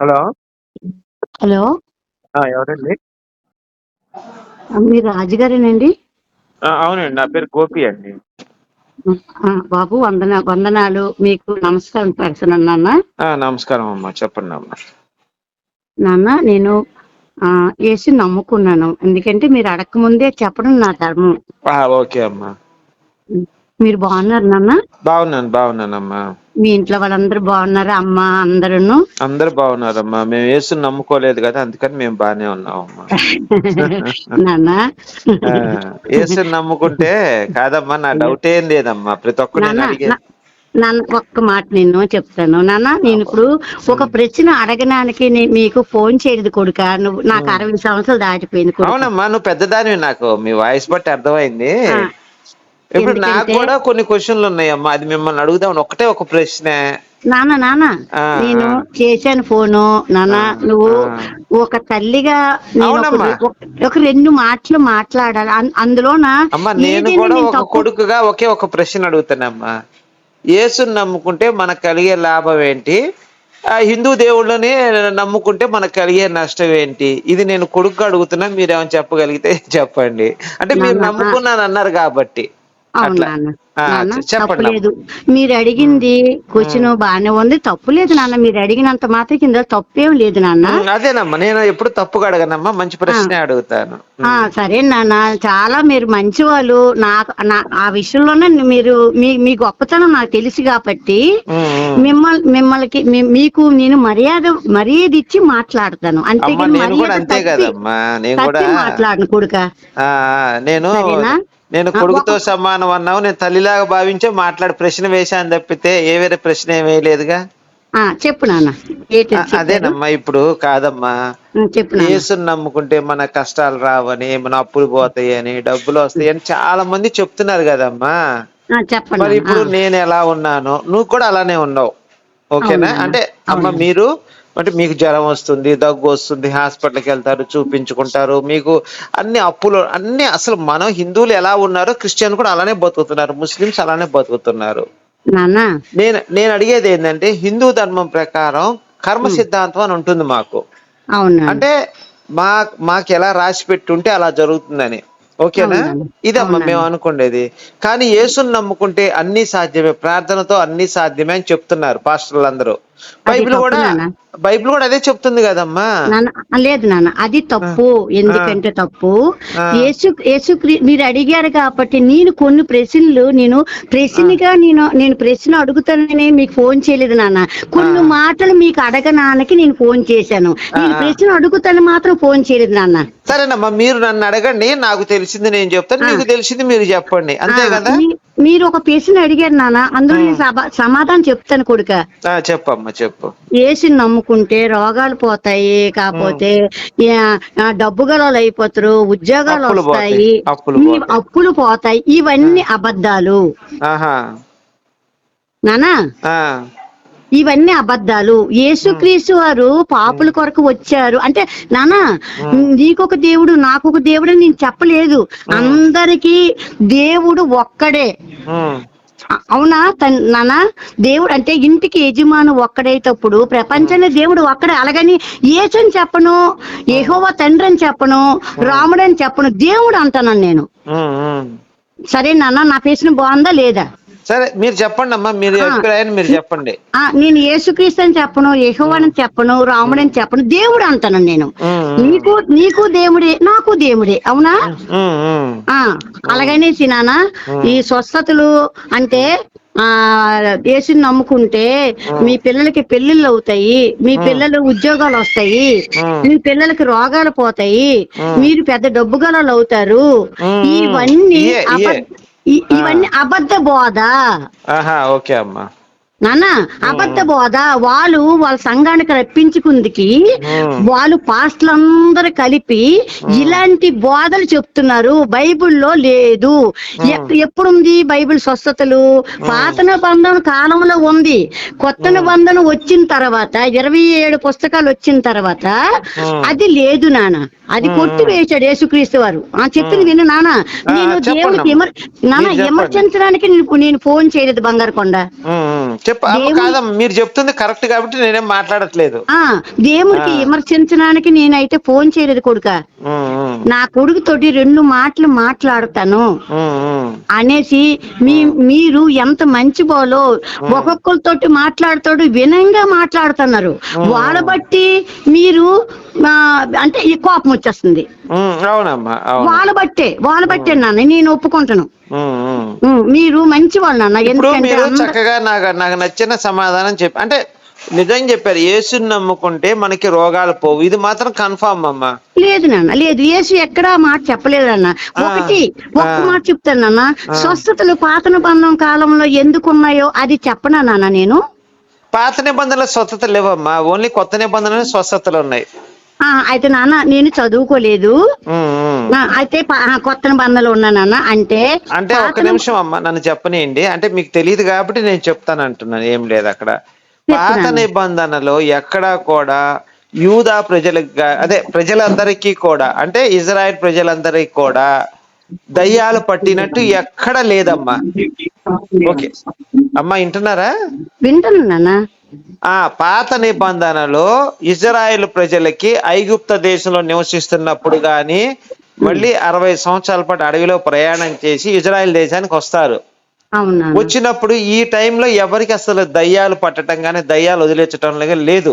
Hello hello ఆ, ఎవరండి? మీరు రాజుగారేనండి ఆ, అవునండి నా పేరు గోపి అండి. ఆ, బాబు వందన వందనాలు మీకు నమస్కారం పెడుతున్నాను నాన్న. ఆ, నమస్కారం అమ్మా చెప్పండి అమ్మా నాన్న నేను ఆ యేసు నమ్ముకున్నాను. ఎందుకంటే మీరు అడగకముందే చెప్పడం నా ధర్మం. ఆ, ఓకే అమ్మా. మీరు బాగున్నారు నాన్న? బాగున్నాను బాగున్నానమ్మా మీ ఇంట్లో వాళ్ళందరూ బాగున్నారా? అమ్మ అందరూను? అందరు బాగున్నారమ్మా. మేము యేసుని నమ్ముకోలేదు కదా అందుకని మేము బాగానే ఉన్నామమ్మా నాన్న? యేసుని నమ్ముకుంటే కాదమ్మా నా డౌట్ ఏం లేదమ్మా. ప్రతి ఒక్కరు నేను నాన్న ఒక్క మాట నేను చెప్తాను. నాన్న నేను ఇప్పుడు ఒక ప్రశ్న అడగడానికి మీకు ఫోన్ చేయలేదు కొడుక. నువ్వు నాకు అరవై సంవత్సరాలు దాటిపోయింది అవునమ్మా నువ్వు పెద్దదానివి నాకు. మీ వాయిస్ బట్టి అర్థమైంది. ఇప్పుడు నాకు కూడా కొన్ని క్వశ్చన్లు ఉన్నాయమ్మా. అది మిమ్మల్ని అడుగుదాం ఒకటే ఒక ప్రశ్న. నాన్న నాన్న నేను. చేశాను ఫోను. నాన్న నువ్వు. ఒక తల్లిగా ఒక- రెండు మాటలు మాట్లాడాలి. అందులోన అమ్మా నేను కూడా ఒక కొడుకుగా ఒకే ఒక ప్రశ్న అడుగుతానమ్మా. యేసుని నమ్ముకుంటే మనకు కలిగే లాభం ఏంటి? ఆ హిందూ దేవుళ్ళని నమ్ముకుంటే మనకు కలిగే నష్టం ఏంటి? ఇది నేను కొడుకు అడుగుతున్నా మీరేమైనా చెప్పగలిగితే చెప్పండి. అంటే మీరు నాన్న, నమ్ముకున్నాను అన్నారు కాబట్టి. అట్లా. చెప్పండి తప్పులేదు మీరు అడిగింది క్వశ్చన్ బాగానే ఉంది. తప్పులేదు నాన్న. మీరు అడిగినంత మాత్రం కింద తప్పేం లేదు నాన్న. అదేనమ్మా. నేను ఎప్పుడు తప్పుగా అడగనమ్మా. మంచి ప్రశ్నే అడుగుతాను. ఆ సరే నాన్న. చాలా మీరు మంచి వాళ్ళు నాకు నా- ఆ విషయంలోనే మీరు మీ మీ గొప్పతనం నాకు తెలుసు కాబట్టి. మిమ్మల్ని మిమ్మల్ని మీ- మీకు నేను మర్యాద మర్యాద ఇచ్చి మాట్లాడతాను. అంతే తప్పి- తప్పి మాట్లాడను కొడుక. నేను? నేను కొడుకుతో సమానం అన్నావు నేను తల్లిలాగా భావించే మాట్లాడి ప్రశ్న వేశాను తప్పితే ఏ వేరే ప్రశ్న ఏమీ వేయలేదుగా ఆ, చెప్పు నాన్న? అదేనమ్మా ఇప్పుడు కాదమ్మా యేసుని నమ్ముకుంటే మన కష్టాలు రావని మన అప్పులు పోతాయని డబ్బులు వస్తాయని చాలా మంది చెప్తున్నారు కదమ్మా మరి. ఇప్పుడు నేను ఎలా ఉన్నాను నువ్వు కూడా అలానే ఉన్నావు ఓకేనా. అంటే అమ్మ. మీరు అంటే మీకు జ్వరం వస్తుంది దగ్గు వస్తుంది హాస్పిటల్కి వెళ్తారు చూపించుకుంటారు. మీకు అన్ని అప్పులు అన్ని అసలు మనం హిందువులు ఎలా ఉన్నారో క్రిస్టియన్ కూడా అలానే బతుకుతున్నారు ముస్లిమ్స్ అలానే బతుకుతున్నారు. నేను నేను అడిగేది ఏంటంటే హిందూ ధర్మం ప్రకారం కర్మ సిద్ధాంతం అని ఉంటుంది మాకు. అంటే మా మాకు ఎలా రాసి పెట్టుంటే అలా జరుగుతుందని. ఓకేనా. ఇదమ్మా. మేము అనుకునేది. కానీ యేసుని నమ్ముకుంటే అన్ని సాధ్యమే ప్రార్థనతో అన్ని సాధ్యమే అని చెప్తున్నారు పాస్టర్లు అందరూ. బైబిల్ కూడా నాన్న. బైబిల్ కూడా అదే చెప్తుంది కదమ్మా. లేదు నాన్న అది తప్పు ఎందుకంటే తప్పు. యేసు యేసు మీరు అడిగారు కాబట్టి నేను కొన్ని ప్రశ్నలు నేను ప్రశ్నగా నేను నేను ప్రశ్న అడుగుతానని మీకు ఫోన్ చేయలేదు నాన్న. కొన్ని మాటలు మీకు అడగనానికి నేను ఫోన్ చేశాను. నేను. ప్రశ్న అడుగుతాను మాత్రం ఫోన్ చేయలేదు నాన్న. సరేనమ్మా మీరు నన్ను అడగండి నాకు తెలిసింది నేను చెప్తాను మీకు తెలిసింది మీరు చెప్పండి. అంతే కదా? మీరు ఒక ప్రశ్న అడిగారు నాన్న అందులో నేను సమాధానం చెప్తాను కొడుక. ఆ, చెప్పమ్మా చెప్పు. ఏసి నమ్ముకుంటే రోగాలు పోతాయి కాకపోతే డబ్బు గలలు అయిపోతారు ఉద్యోగాలు వస్తాయి అప్పులు పోతాయి. ఇవన్నీ అబద్ధాలు. నానా? ఇవన్నీ అబద్ధాలు. యేసుక్రీస్తు వారు పాపుల కొరకు వచ్చారు. అంటే నానా నీకొక దేవుడు నాకొక దేవుడు నేను చెప్పలేదు. అందరికీ దేవుడు ఒక్కడే. అవునా? తన్- నాన్న దేవుడు అంటే ఇంటికి యజమాను ఒక్కడైతప్పుడు ప్రపంచంలో దేవుడు ఒక్కడే. అలాగని ఏసని చెప్పను యెహోవా తండ్రి అని చెప్పను రాముడు అని చెప్పను దేవుడు అంటాను నేను. సరే నాన్న నా ప్రశ్న బాగుందా లేదా? సరే మీరు చెప్పండి అమ్మా మీరు. అభిప్రాయాన్ని మీరు చెప్పండి. నేను యేసుక్రీస్తు అని చెప్పను యెహోవాని చెప్పను రాముడు అని చెప్పను దేవుడు అంటాను నేను. నీకు నీకు దేవుడే నాకు దేవుడే అవునా? అలాగనేసి నాన్న ఈ స్వస్థతలు అంటే ఆ యేసుని నమ్ముకుంటే మీ పిల్లలకి పెళ్ళిళ్ళు అవుతాయి మీ పిల్లలు ఉద్యోగాలు వస్తాయి. మీ పిల్లలకి రోగాలు పోతాయి మీరు పెద్ద డబ్బు గలలు అవుతారు. ఇవన్నీ ఇవన్నీ అబద్ధ బోధ. ఓకే అమ్మా. నాన్న అబద్ధ బోధ వాళ్ళు వాళ్ళ సంఘానికి రప్పించుకుందికి. వాళ్ళు పాస్టర్లందరూ కలిపి ఇలాంటి బోధలు చెప్తున్నారు. బైబిల్లో లేదు. ఎప్- ఎప్పుడుంది బైబిల్ స్వస్థతలు? పాత నిబంధన కాలంలో ఉంది. కొత్త నిబంధన వచ్చిన తర్వాత ఇరవై ఏడు పుస్తకాలు వచ్చిన తర్వాత అది లేదు నాన్న. అది కొట్టి వేశాడు యేసుక్రీస్తు వారు. ఆ చెప్పింది విను నాన్న. నేను దేవుడికి. విమర్- నాన్న. విమర్శించడానికి నేను ఫోన్ చేయలేదు బంగారు కొండ. చెప్ప కాదమ్మా మీరు చెప్తుంది కరెక్ట్ కాబట్టి నేనేం మాట్లాడట్లేదు. ఆ దేవునికి ఆ. విమర్శించడానికి నేనైతే ఫోన్ చేయలేదు కొడుక. నా కొడుకు తోటి రెండు మాటలు మాట్లాడతాను. అనేసి మీ మీరు ఎంత మంచి బోలో ఒక్కొక్కరితోటి మాట్లాడుతాడు వినంగా మాట్లాడుతున్నారు. వాళ్ళ బట్టి మీరు అంటే ఈ కోపం వచ్చేస్తుంది. వాళ్ళ బట్టే వాళ్ళ బట్టే నాన్న నేను ఒప్పుకుంటాను మీరు మంచి వాళ్ళు ఇప్పుడు ఎందుకంటే చక్కగా నాకు నాకు నచ్చిన సమాధానం చెప్పి అంటే నిజం చెప్పారు యేసుని నమ్ముకుంటే మనకి రోగాలు పోవు. ఇది మాత్రం కన్ఫామ్ అమ్మా. లేదు నాన్న లేదు. యేసు ఎక్కడా మాట చెప్పలేదు అన్న ఒకటి ఒక్క. మాట చెప్తాను నాన్న. స్వస్థతలు పాతన బంధం కాలంలో ఎందుకు ఉన్నాయో అది చెప్పనా నాన్న నేను? పాత నిబంధనల స్వస్థత లేవమ్మా. ఓన్లీ కొత్త నిబంధనలు స్వస్థతలు ఉన్నాయి. అయితే నాన్న నేను చదువుకోలేదు. అయితే కొత్త బంధంలో ఉన్నానన్న అంటే అంటే ఒక నిమిషం అమ్మ నన్ను చెప్పనియండి. అంటే మీకు తెలియదు కాబట్టి నేను చెప్తాను అంటున్నాను ఏం లేదు అక్కడ. పాత. నిబంధనలో ఎక్కడా కూడా యూదా ప్రజలకు అదే ప్రజలందరికీ కూడా అంటే ఇజ్రాయెల్ ప్రజలందరికీ కూడా దయ్యాలు పట్టినట్టు ఎక్కడ లేదమ్మా. ఓకే. అమ్మా వింటున్నారా? వింటాను నాన్న. ఆ పాత నిబంధనలో ఇజ్రాయెల్ ప్రజలకి ఐగుప్త దేశంలో నివసిస్తున్నప్పుడు గాని మళ్ళీ అరవై సంవత్సరాల పాటు అడవిలో ప్రయాణం చేసి ఇజ్రాయెల్ దేశానికి వస్తారు. వచ్చినప్పుడు ఈ టైంలో ఎవరికి అసలు దయ్యాలు పట్టడం కానీ దయ్యాలు వదిలేచటం లాగా లేదు.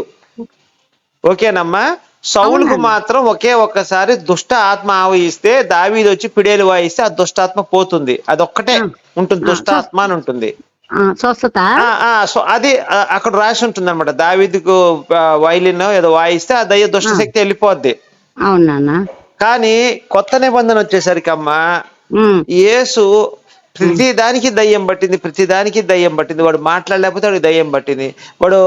ఓకేనమ్మా? సౌలుకు మాత్రం ఒకే ఒక్కసారి దుష్ట ఆత్మ ఆవహిస్తే దావీది వచ్చి పిడేలు వాయిస్తే ఆ దుష్టాత్మ పోతుంది. అదొక్కటే ఉంటుంది దుష్టాత్మ అని ఉంటుంది. స్వస్థత? సో అది అక్కడ రాసి ఉంటుంది అనమాట దావీదుకు వైలిన్ ఏదో వాయిస్తే ఆ దయ్య దుష్ట శక్తి వెళ్ళిపోద్ది. అవును కానీ కొత్త నిబంధన వచ్చేసరికి అమ్మా యేసు ప్రతి దానికి దయ్యం పట్టింది ప్రతి దానికి దయ్యం పట్టింది. వాడు మాట్లాడలేకపోతే వాడికి దయ్యం పట్టింది. వాడు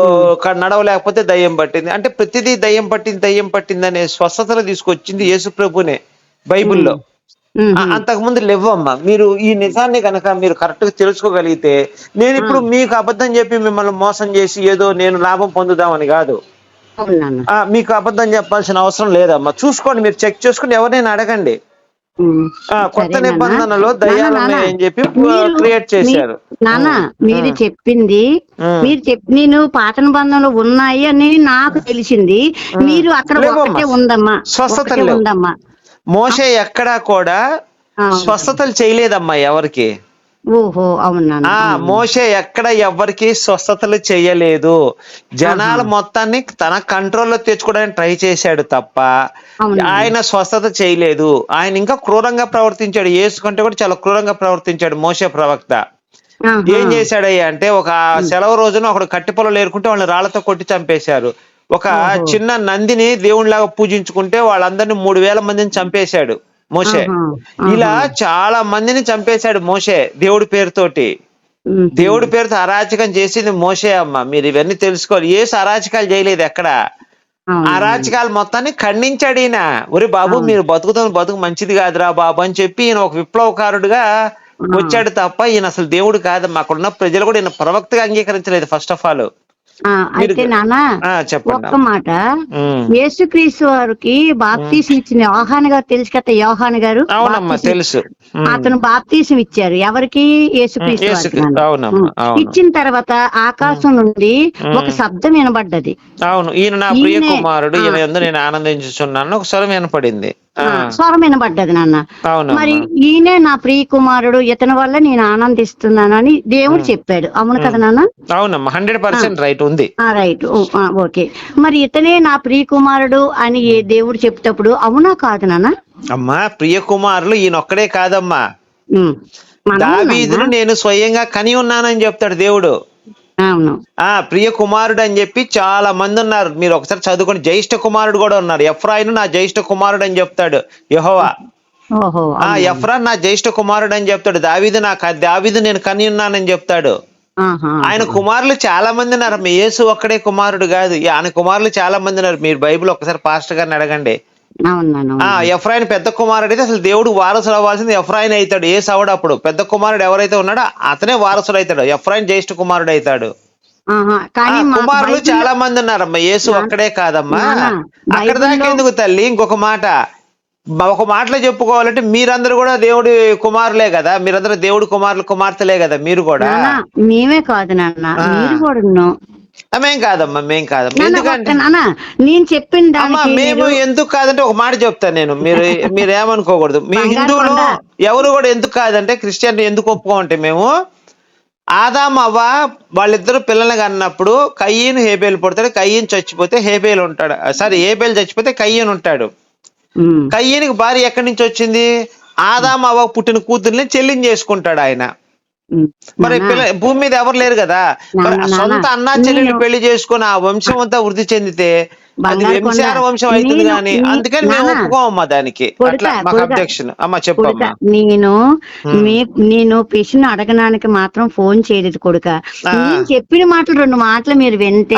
నడవలేకపోతే దయ్యం పట్టింది. అంటే ప్రతిదీ దయ్యం పట్టింది దయ్యం పట్టింది అనే స్వస్థతను తీసుకొచ్చింది యేసు ప్రభునే బైబిల్లో. అంతకుముందు లేవమ్మా. మీరు ఈ నిజాన్ని కనుక మీరు కరెక్ట్గా తెలుసుకోగలిగితే నేను ఇప్పుడు మీకు అబద్ధం చెప్పి మిమ్మల్ని మోసం చేసి ఏదో నేను లాభం పొందుదామని కాదు. మీకు అబద్ధం చెప్పాల్సిన అవసరం లేదమ్మా. చూసుకోండి మీరు చెక్ చేసుకుని ఎవరైనా అడగండి. కొత్త. నిబంధనలో నాన్న, ఉన్నాయని చెప్పి క్రియేట్ చేశారు. నాన్న మీరు చెప్పింది. మీరు చెప్ నేను పాతన బంధంలో ఉన్నాయి అని నాకు తెలిసింది. మీరు అక్కడ. ఒకటే ఉందమ్మా. స్వస్థత. ఉందమ్మా. మోసే ఎక్కడా కూడా స్వస్థతలు చేయలేదమ్మా ఎవరికి. ఓహో అవును ఎక్కడ ఎవరికి స్వస్థతలు చేయలేదు. జనాల మొత్తాన్ని తన కంట్రోల్లో తెచ్చుకోవడానికి ట్రై చేశాడు తప్ప. ఆయన స్వస్థత చేయలేదు. ఆయన ఇంకా క్రూరంగా ప్రవర్తించాడు. యేసు కంటే కూడా చాలా క్రూరంగా ప్రవర్తించాడు మోసే ప్రవక్త. ఏం చేశాడయ్యా అంటే ఒక సెలవు రోజున ఒకడు కట్టి పొలం ఏరుకుంటే వాళ్ళని రాళ్ళతో కొట్టి చంపేశారు. ఒక చిన్న నందిని దేవునిలాగా పూజించుకుంటే వాళ్ళందరినీ మూడు వేల మందిని చంపేశాడు మోసే ఆహా. ఇలా చాలా మందిని చంపేశాడు మోసే దేవుడి పేరుతోటి. దేవుడి పేరుతో అరాచకం చేసింది మోసే అమ్మ. మీరు ఇవన్నీ తెలుసుకోవాలి. ఏసు అరాచకాలు చేయలేదు ఎక్కడ. అరాచకాలు మొత్తాన్ని ఖండించాడు ఈయన. ఒరే బాబు మీరు బతుకుతున్న బతుకు మంచిది కాదురా బాబు అని చెప్పి ఈయన ఒక విప్లవకారుడుగా వచ్చాడు తప్ప ఈయన అసలు దేవుడు కాదమ్మా. అక్కడ ఉన్న ప్రజలు కూడా ఈయన ప్రవక్తగా అంగీకరించలేదు ఫస్ట్ ఆఫ్ ఆల్ అయితే చెప్పండి ఒక్క మాట. యేసుక్రీస్తు వారికి బాప్తీసం ఇచ్చిన యోహాన్ గారు తెలుసు కదా యోహాన్ గారు? తెలుసు. అతను బాప్తీసం ఇచ్చారు. ఎవరికి? యేసుక్రీస్తు. ఇచ్చిన తర్వాత ఆకాశం నుండి ఒక శబ్దం వినబడ్డది. అవును ఈయన నా ప్రియ కుమారుడు ఈయన నేను ఆనందించుచున్నాను ఒక స్వరం వినపడింది. స్వరం వినబడ్డది నాన్న. మరి ఈయనే నా ప్రియ కుమారుడు ఇతని వల్ల నేను ఆనందిస్తున్నాను అని దేవుడు చెప్పాడు. అవును కదా నాన్న? అవునమ్మా హండ్రెడ్ పర్సెంట్ రైట్ ఉంది. రైట్. ఓకే. మరి ఇతనే నా ప్రియ కుమారుడు అని ఏ దేవుడు చెప్తప్పుడు అవునా కాదు నాన్న? అమ్మా ప్రియ కుమారులు ఈయన ఒక్కడే కాదమ్మా. దావీదును. నేను స్వయంగా కని ఉన్నానని చెప్తాడు దేవుడు. అవును. ఆ ప్రియ కుమారుడు అని చెప్పి చాలా మంది ఉన్నారు. మీరు ఒకసారి చదువుకోండి. జ్యేష్ఠ కుమారుడు కూడా ఉన్నారు ఎఫ్రాయిను నా జ్యేష్ఠ కుమారుడు అని చెప్తాడు. యెహోవా. ఆ ఎఫ్రాన్ నా జ్యేష్ఠ కుమారుడు అని చెప్తాడు. దావీదు నా దావీదు నేను కని ఉన్నానని చెప్తాడు. ఆయన కుమారులు చాలా మంది ఉన్నారు. మీ యేసు ఒక్కడే కుమారుడు కాదు. ఆయన కుమారులు చాలా మంది ఉన్నారు. మీరు బైబిల్ ఒకసారి పాస్టర్ గారిని అడగండి. ఎఫ్రాయిన్ పెద్ద కుమారుడు అయితే అసలు దేవుడు వారసుడు అవ్వాల్సింది ఎఫ్రాయిన్ అవుతాడు. ఏ సవడు అప్పుడు? పెద్ద కుమారుడు ఎవరైతే ఉన్నాడో అతనే వారసుడు అవుతాడు. ఎఫ్రాయిన్ జ్యేష్ఠ కుమారుడు అవుతాడు. కుమారులు చాలా మంది ఉన్నారమ్మా. యేసు ఒక్కడే కాదమ్మా. అక్కడ దాకా ఎందుకు తల్లి? ఇంకొక మాట. ఒక మాటలో చెప్పుకోవాలంటే మీరందరూ కూడా దేవుడి కుమారులే కదా. మీరందరూ దేవుడి కుమారులు కుమార్తెలే కదా మీరు కూడా. మేమే కాదు నాన్న. మీరు కూడా మేం కాదమ్మా మేం కాదమ్మా ఎందుకంటే నేను చెప్పిన అమ్మా మేము ఎందుకు కాదంటే ఒక మాట చెప్తాను నేను మీరు మీరు ఏమనుకోకూడదు మీ హిందువులు. ఎవరు కూడా ఎందుకు కాదంటే క్రిస్టియన్ ఎందుకు ఒప్పుకోమంటే మేము ఆదాం అవ్వ వాళ్ళిద్దరు పిల్లల్ని కన్నప్పుడు కయ్యను హేబేలు పుడతాడు కయ్యను చచ్చిపోతే హేబేలు ఉంటాడు సారీ హేబేలు చచ్చిపోతే కయ్యను ఉంటాడు. కయ్యనికి భార్య ఎక్కడి నుంచి వచ్చింది ఆదాం అవ్వ పుట్టిన కూతుర్ని చెల్లిని చేసుకుంటాడు ఆయన. మరి పిల్ల భూమి మీద ఎవరు లేరు కదా. మరి సొంత అన్నా నేను- చెల్లెలు పెళ్ళి చేసుకుని ఆ వంశం అంతా వృద్ధి చెందితే బంగారు కొండ. వంశాల వంశం అవుతుంది నేను- కానీ నీ- అందుకని మేము నాన్న, ఒప్పుకోమమ్మా దానికి. కొడుకా, అట్లా మాకు కొడుకా. అబ్జెక్షన్ అమ్మా కొడుక చెప్పమ్మా నేను ప్రశ్న అడగడానికి మాత్రం ఫోన్ చేయలేదు కొడుక. నేను చెప్పిన మాటలు రెండు మాటలు మీరు వింటే.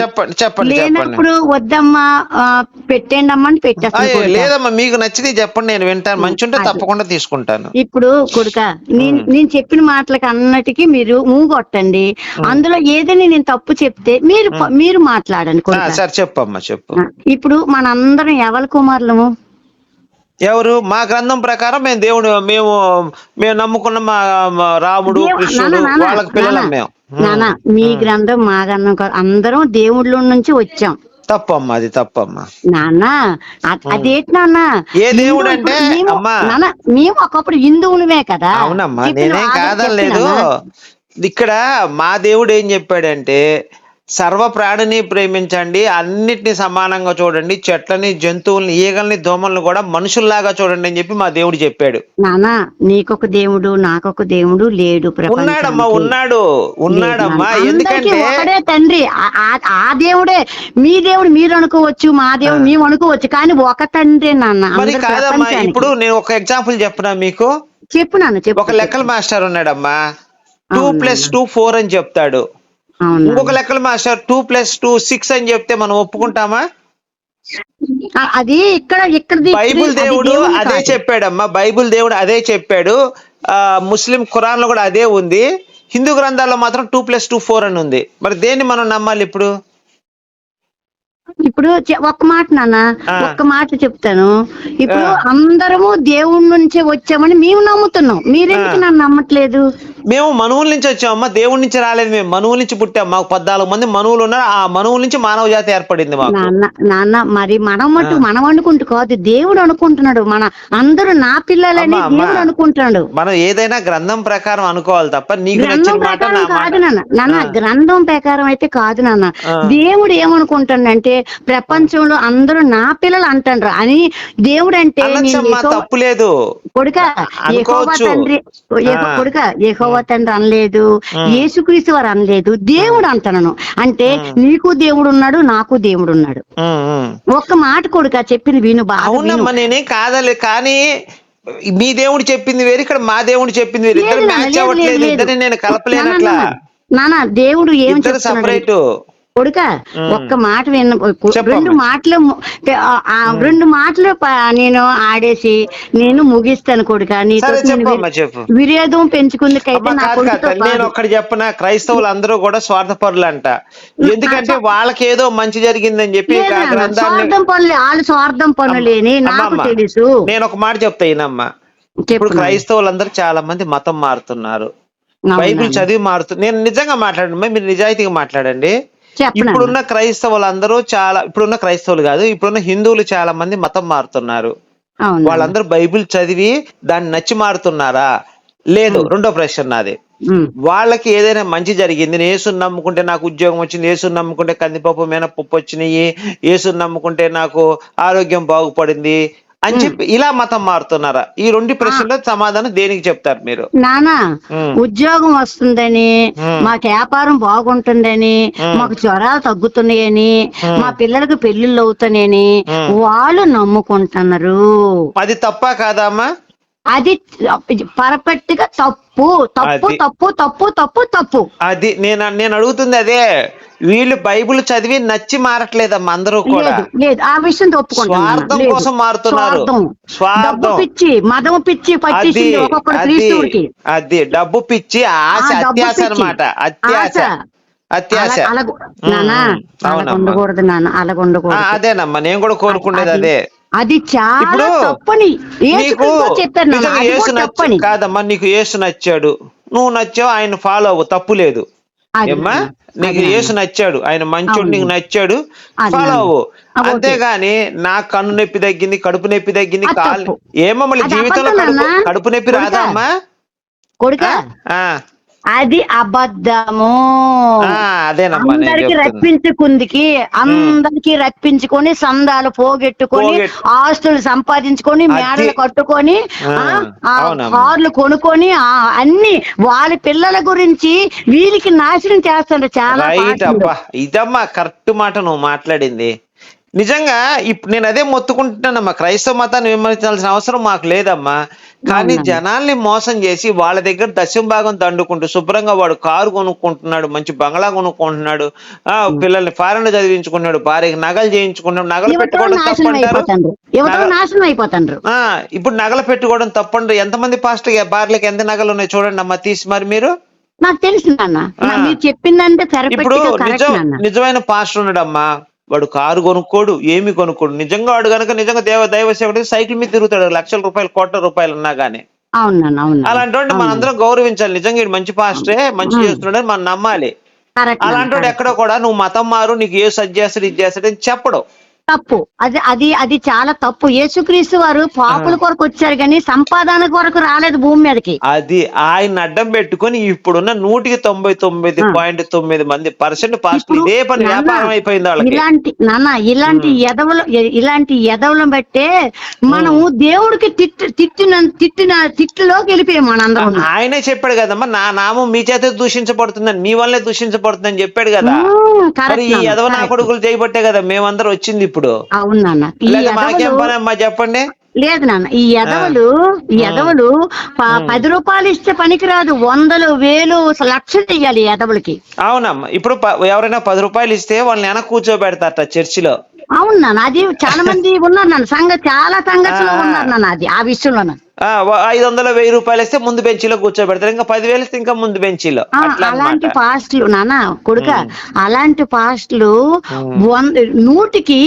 చెప్పండి చెప్పండి లేనప్పుడు వద్దమ్మా ఆ, పెట్టేయండి అమ్మా అని పెట్టేస్తాను కొడుకా. లేదమ్మా మీకు నచ్చింది చెప్పండి నేను వింటాను. మంచి ఉంటే. తప్పకుండా తీసుకుంటాను. ఇప్పుడు కొడుక నేను నేను చెప్పిన మాటలకి అన్నటికి మీరు మూవ్ కొట్టండి అందులో ఏదైనా నేను తప్పు చెప్తే మీరు మీరు మాట్లాడండి కొడుక. సరే చెప్పమ్మా చెప్పు. ఇప్పుడు మనందరం ఎవరి కుమారులము? ఎవరు? మా గ్రంథం ప్రకారం మేము దేవుడు మేము మేము నమ్ముకున్న మా రాముడు కృష్ణుడు వాళ్ళకి పిల్లలం మేము. నాన్న మీ గ్రంథం మా గ్రంథం కాదు అందరం దేవుళ్ళ నుంచి వచ్చాం. తప్పమ్మా అది తప్పమ్మా. నాన్న అదేంటి నాన్న? ఏ దేవుడు అంటే, మేము- అమ్మా. నాన్న మేము ఒకప్పుడు హిందువులమే కదా. అవునమ్మా నేనేం కాదనలేదు. చెప్పినానా? ఇక్కడ మా దేవుడు ఏం చెప్పాడంటే సర్వ ప్రాణిని ప్రేమించండి అన్నిటిని సమానంగా చూడండి చెట్లని జంతువుల్ని ఈగల్ని దోమల్ని కూడా మనుషుల్లాగా చూడండి అని చెప్పి మా దేవుడు చెప్పాడు నాన్న నీకొక దేవుడు నాకొక దేవుడు లేడు ఉన్నాడమ్మా. ఉన్నాడు ఉన్నాడమ్మా. ఎందుకంటే తండ్రి ఆ- దేవుడే మీ దేవుడు మీరు అనుకోవచ్చు మా దేవుడు మేము అనుకోవచ్చు కానీ ఒక తండ్రి నాన్న మరి కాదమ్మా. ఇప్పుడు నేను ఒక ఎగ్జాంపుల్ చెప్పనా మీకు చెప్పు నాన్న చెప్పు ఒక లెక్కల మాస్టర్ ఉన్నాడమ్మా టూ. ప్లస్ టూ ఫోర్ అని చెప్తాడు ఇంకొక లెక్కల master two plus two six అని చెప్తే మనం ఒప్పుకుంటామా? అది ఇక్కడ ఇక్కడ బైబుల్ దేవుడు అదే చెప్పాడమ్మా. బైబుల్ దేవుడు అదే చెప్పాడు. ఆ ముస్లిం ఖురాన్లో కూడా అదే ఉంది. హిందూ గ్రంథాల్లో మాత్రం టూ ప్లస్ టూ ఫోర్ అని ఉంది. మరి దేన్ని మనం నమ్మాలి ఇప్పుడు? ఇప్పుడు ఒక్క మాట నాన్న. ఒక్క మాట చెప్తాను. ఇప్పుడు. అందరము దేవుడి నుంచే వచ్చామని మేము నమ్ముతున్నాం. మీరెందుకు. నన్ను నమ్మట్లేదు? మేము మనువుల నుంచి వచ్చామమ్మా దేవుడి నుంచి రాలేదు మేము. మనువుల నుంచి పుట్టాం. మాకు పద్నాలుగు మంది మనువులు ఉన్నారు. ఆ మనువుల నుంచి మానవ జాతి ఏర్పడింది నాన్న నాన్న మరి మనం మటు మనం అనుకుంటూ కాదు. దేవుడు అనుకుంటున్నాడు. మన అందరూ నా పిల్లలని. దేవుడు అనుకుంటున్నాడు. మనం ఏదైనా గ్రంథం ప్రకారం అనుకోవాలి తప్ప నీకు నచ్చిన మాట కాదు నాన్న. నాన్న. గ్రంథం ప్రకారం అయితే కాదు నాన్న. దేవుడు ఏమనుకుంటాడంటే ప్రపంచంలో అందరూ నా పిల్లలు అంటారు అని దేవుడు అంటే నేను తప్పు లేదు కొడుక యెహోవా. తండ్రి. కొడుక యెహోవా తండ్రి అనలేదు. యేసుక్రీస్తు వారు అనలేదు. దేవుడు అంటున్నాను అంటే నీకు దేవుడు ఉన్నాడు నాకు దేవుడు ఉన్నాడు. ఒక్క మాట కొడుక చెప్పింది విను బాగా నేనేం కాదలే కానీ మీ దేవుడు చెప్పింది వేరు ఇక్కడ మా దేవుడు చెప్పింది వేరు. ఇద్దరు మ్యాచ్ లేదు, అవ్వట్లేదు. ఇద్దరిని నేను. కలపలేను అట్లా నాన్న దేవుడు ఏం చెప్తున్నాడు? సపరేట్. కొడుక ఒక్క మాట విన్న. రెండు మాటలు రెండు మాటలు నేను ఆడేసి నేను ముగిస్తాను కొడుక. నీతో సరే నేను పెంచుకుందుకైతే. ఒక్కటి చెప్పన? క్రైస్తవులు అందరూ కూడా స్వార్థపరులు అంట ఎందుకంటే వాళ్ళకి ఏదో మంచి జరిగిందని చెప్పి స్వార్థం పనులు వాళ్ళు స్వార్థం పనులేని నాకు తెలుసు. నేను ఒక మాట చెప్తా ఈయనమ్మ. ఇప్పుడు. క్రైస్తవులందరూ చాలా మంది మతం మారుతున్నారు? బైబిల్ చదివి మారుతు నేను నిజంగా మాట్లాడండి మీరు నిజాయితీగా మాట్లాడండి. ఇప్పుడున్న క్రైస్తవులందరూ చాలా ఇప్పుడున్న క్రైస్తవులు కాదు ఇప్పుడున్న హిందువులు చాలా మంది మతం మారుతున్నారు. వాళ్ళందరూ బైబిల్ చదివి దాన్ని నచ్చి మారుతున్నారా? లేదు రెండో ప్రశ్న నాది. వాళ్ళకి ఏదైనా మంచి జరిగింది నేను యేసుని నమ్ముకుంటే నాకు ఉద్యోగం వచ్చింది యేసుని నమ్ముకుంటే కందిపప్పు మినపప్పు వచ్చినాయి యేసుని నమ్ముకుంటే నాకు ఆరోగ్యం బాగుపడింది అని చెప్పి ఇలా మతం మారుతున్నారా? ఈ రెండు ప్రశ్నలో సమాధానం దేనికి చెప్తారు మీరు? నానా. ఉద్యోగం వస్తుందని మాకు వ్యాపారం బాగుంటుందని మాకు జ్వరాలు తగ్గుతున్నాయని మా పిల్లలకు పెళ్ళిళ్ళు అవుతున్నాయని వాళ్ళు నమ్ముకుంటున్నారు. అది తప్ప కాదా అమ్మా? అది పర్ఫెక్ట్గా తప్పు తప్పు. తప్పు తప్పు తప్పు తప్పు. అది నేను నేను అడుగుతుంది అదే. వీళ్ళు బైబిల్ చదివి నచ్చి మారట్లేదమ్మా అందరూ కూడా లేదు ఆ విషయం స్వార్థం. కోసం మారుతున్నారు. స్వార్థం. పిచ్చి మదం పిచ్చి అది అది డబ్బు పిచ్చి ఆశ అత్యాశ పిచ్చి. అన్నమాట అత్యాశ. అత్యాశ. ఉండకూడదు నాన్న ఉండకూడదు అదేనమ్మా నేను కూడా కోరుకునేది అది- అదే చాలా తప్పని కాదమ్మా నీకు యేసు నచ్చాడు నువ్వు నచ్చావు ఆయన ఫాలో అవ్వు తప్పు లేదు ఏమ్మా? నీకు యేసు నచ్చాడు. ఆయన మంచోడు. నీకు నచ్చాడు. ఫాలో. అవ్వు. అంతేగాని నా కన్ను నొప్పి తగ్గింది కడుపు నొప్పి తగ్గింది కాలు మళ్ళీ జీవితంలో కడుపు నొప్పి. రాదా అమ్మా? కొడుక? ఆ, అది అబద్ధము. అదేనమ్మా అందరికి రప్పించుకుందికి అందరికి రప్పించుకొని సందాలు పోగొట్టుకొని పోగొట్టు- ఆస్తులు సంపాదించుకొని మేడలు కట్టుకొని. కార్లు కొనుక్కొని అన్ని వాళ్ళ పిల్లల గురించి వీరికి నాశనం చేస్తున్నారు చాలా ఇదమ్మా కరెక్ట్ మాట నువ్వు మాట్లాడింది. నిజంగా ఇప్పుడు నేను అదే మొత్తుకుంటున్నానమ్మా. క్రైస్తవ మతాన్ని విమర్శించాల్సిన అవసరం మాకు లేదమ్మా. కానీ. జనాల్ని మోసం చేసి వాళ్ళ దగ్గర దశం భాగం దండుకుంటూ శుభ్రంగా వాడు కారు కొనుక్కుంటున్నాడు మంచి బంగ్లా కొనుక్కుంటున్నాడు ఆ పిల్లల్ని ఫారెన్ చదివించుకున్నాడు భార్యకి నగలు చేయించుకున్నాడు నగలు పెట్టుకోవడం తప్పంటారు? ఇప్పుడు నగలు పెట్టుకోవడం తప్పండి ఎంతమంది పాస్టర్ భార్యలకు ఎంత నగలు ఉన్నాయి చూడండి అమ్మా తీసి మరి మీరు. నాకు తెలుసు నాన్న. మీరు చెప్పిందంటే ఇప్పుడు నిజమైన పాస్టర్ ఉన్నాడమ్మా. వాడు కారు కొనుక్కోడు ఏమి కొనుక్కోడు. నిజంగా వాడు గనక నిజంగా దేవ దైవ సేవకుడు సైకిల్ మీద తిరుగుతాడు లక్షల రూపాయలు కోట్ల రూపాయలు ఉన్నా గానీ. అలాంటి వాడిని. మనందరం గౌరవించాలి. నిజంగా మంచి పాస్టరే మంచి ఉమ్. చేస్తున్నాడని మనం నమ్మాలి. అలాంటి వాడు. ఎక్కడ కూడా నువ్వు మతం మారు నీకు ఏ సజ్జ చేస్తాడు ఇది చేస్తాడు అని చెప్పడు. తప్పు. అది అది అది చాలా తప్పు. యేసుక్రీస్తు వారు పాపుల కొరకు వచ్చారు కానీ సంపాదన కొరకు రాలేదు భూమి మీదకి. అది ఆయన అడ్డం పెట్టుకొని ఇప్పుడున్న నూటికి తొంభై తొమ్మిది. పాయింట్ తొమ్మిది మంది పర్సెంట్ ఇప్పుడు ఇదే పని వ్యాపారం అయిపోయింది వాళ్ళకి. ఇలాంటి నాన్న ఇలాంటి ఎదవలు ఇలాంటి ఎదవలను బట్టే మనము దేవుడికి తిట్టు తిట్టిన తిట్టిన తిట్టులోకి వెళ్ళిపోయాం మనందరం ఆయనే చెప్పాడు కదమ్మా నా నామం మీ చేత దూషించబడుతుందని మీ వల్లే దూషించబడుతుందని చెప్పాడు కదా. మరి ఈ ఎదవ నా. కొడుకులు చేయబట్టే కదా మేమందరం వచ్చింది ఇప్పుడు. అవును నాన్న. మాకేం పని అమ్మా చెప్పండి? లేదు నాన్న. ఈ ఎదవలు ఈ ఎదవలు పది రూపాయలు ఇస్తే పనికిరాదు. వందలు వేలు లక్షలు ఇయ్యాలి ఎదవలకి అవునమ్మా. ఇప్పుడు ఎవరైనా పది రూపాయలు ఇస్తే వాళ్ళని వెనక కూర్చోబెడతారట చర్చిలో? అవును నాన్న. అది చాలా మంది ఉన్నారు నాన్న. సంఘ చాలా సంఘటనలు. ఉన్నారు నాన్న. అది ఆ విషయంలో ఐదు వందలు వెయ్యి రూపాయలు ఇస్తే ముందు బెంచీలో కూర్చోబెడతారు. ఇంకా పదివేలు ఇస్తే ఇంకా ముందు బెంచీలో. అలాంటి పాస్టులు నాన్న కొడుక అలాంటి పాస్టులు నూటికి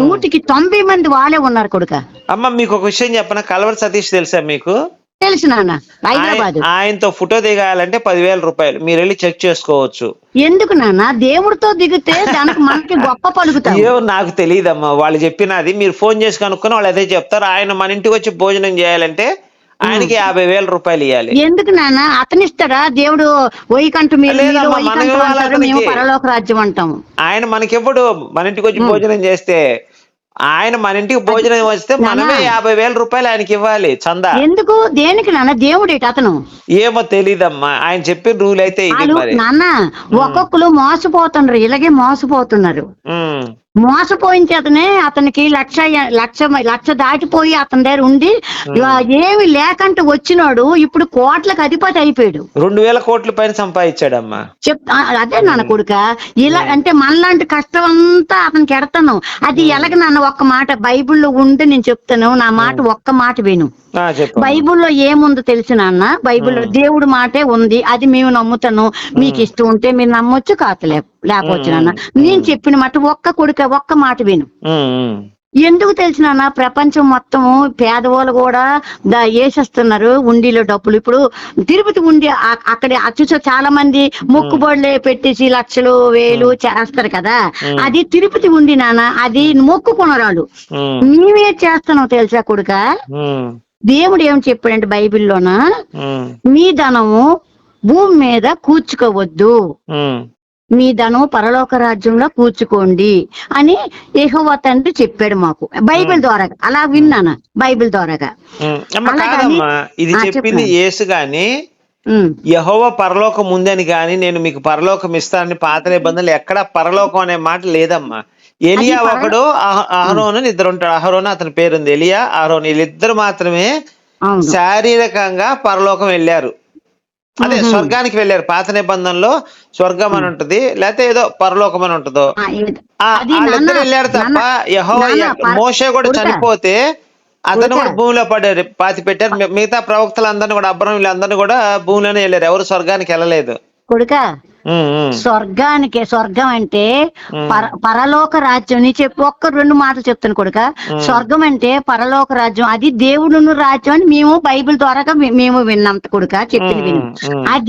నూటికి తొంభై మంది వాళ్ళే ఉన్నారు కొడుక. అమ్మ మీకు ఒక విషయం చెప్పన? కలవర సతీష్ తెలుసా మీకు? తెలుసు నాన్న హైదరాబాద్. ఆయ- ఆయనతో ఫోటో దిగాలంటే పదివేల రూపాయలు. మీరు వెళ్ళి చెక్ చేసుకోవచ్చు. ఎందుకు నాన్న? దేవుడితో దిగితే దానికి మనకి గొప్ప పలుకుతాం. ఏమో నాకు తెలియదమ్మా. వాళ్ళు చెప్పినది మీరు ఫోన్ చేసి కనుక్కొని వాళ్ళు అదే చెప్తారు. ఆయన మన ఇంటికి వచ్చి భోజనం చేయాలంటే ఆయనకి యాభై వేల రూపాయలు ఇవ్వాలి ఎందుకు నాన్న? అతనిస్తాడా? దేవుడు అతనికి. పరలోక రాజ్యం అంటాము. ఆయన మనకెప్పుడు మన ఇంటికి వచ్చి భోజనం చేస్తే ఆయన మన ఇంటికి భోజనం వస్తే మనమే. యాభై వేల రూపాయలు ఆయనకి ఇవ్వాలి చందా. ఎందుకు? దేనికి నాన్న? దేవుడేటి అతను. ఏమో తెలీదమ్మా. ఆయన చెప్పిన రూల్ అయితే నాన్న ఒక్కొక్కరు మోసపోతున్నారు ఇలాగే మోసపోతున్నారు. ఉమ్, మోసపోయిన చేతనే అతనికి లక్ష లక్ష లక్ష దాటిపోయి అతని దగ్గర ఉండి ఏమి లేకంటే వచ్చినాడు ఇప్పుడు కోట్లకు అధిపతి అయిపోయాడు. రెండు వేల కోట్ల పైన సంపాదించాడమ్మా. చెప్ అదే నాన్న కొడుక ఇలా అంటే మనలాంటి కష్టం అంతా అతనికి ఎడతాను అది ఎలాగ నాన్న ఒక్క మాట బైబిల్లో ఉండి నేను చెప్తాను నా మాట ఒక్క మాట విను. బైబిల్లో ఏముందో తెలుసు నాన్న? బైబిల్లో దేవుడి మాటే ఉంది. అది మేము నమ్ముతాను. మీకు ఇష్టం ఉంటే మీరు నమ్మొచ్చు కాతలే లేకపోవచ్చు నాన్న. నేను చెప్పిన మాట ఒక్క కొడుక ఒక్క మాట విను. ఎందుకు తెలిసి నాన్న? ప్రపంచం మొత్తము పేదవాళ్ళు కూడా దా వేసేస్తున్నారు ఉండిలో డబ్బులు. ఇప్పుడు తిరుపతి ఉండి అక్కడ అచ్చు చాలా మంది మొక్కుబడులే పెట్టేసి లక్షలు వేలు చేస్తారు కదా? అది తిరుపతి ఉండి నాన్న అది మొక్కుకునరాలు ఉమ్, నీవే చేస్తున్నావు తెలుసా కొడుక? దేవుడు ఏం చెప్పాడంటే బైబిల్లోన? మీ ధనము భూమి మీద కూర్చుకోవద్దు. మీ ధనం పరలోక రాజ్యంలో కూర్చుకోండి అని యెహోవా తండ్రి చెప్పాడు మాకు. బైబిల్ ద్వారా. అలా విన్నాను బైబిల్ ద్వారాగా. కాదమ్మా ఇది చెప్పింది. యేసు గాని యహోవ పరలోకం ఉందని గాని నేను మీకు పరలోకం ఇస్తానని పాత నిబంధనలు ఎక్కడ పరలోకం అనే మాట లేదమ్మా. ఎలియా ఒకడు అహ- అహరోను అని ఇద్దరు ఉంటాడు అహరోను అతని పేరుంది ఎలియా. అహరోను వీళ్ళిద్దరు మాత్రమే శారీరకంగా పరలోకం వెళ్ళారు. అదే స్వర్గానికి వెళ్ళారు. పాత నిబంధనలో స్వర్గం అని ఉంటది లేకపోతే ఏదో పరలోకం అని ఉంటుందో. వాళ్ళిద్దరు వెళ్ళారు తప్ప ప- మోషే కూడా. చనిపోతే అతను. కూడా భూమిలో పడారు పాతి పెట్టారు మిగతా ప్రవక్తలందరినీ కూడా అబ్రహం వీళ్ళందరినీ కూడా భూమిలోనే వెళ్ళారు. ఎవరు స్వర్గానికి వెళ్ళలేదు. కొడుక? స్వర్గానికి స్వర్గం అంటే పర పరలోక రాజ్యం. నీ చెప్పు ఒక్క రెండు మాటలు చెప్తాను కొడుక. స్వర్గం అంటే పరలోక రాజ్యం. అది దేవుడును రాజ్యం అని మేము బైబిల్ ద్వారా మేము విన్నాం కొడుక చెప్పింది విని. అది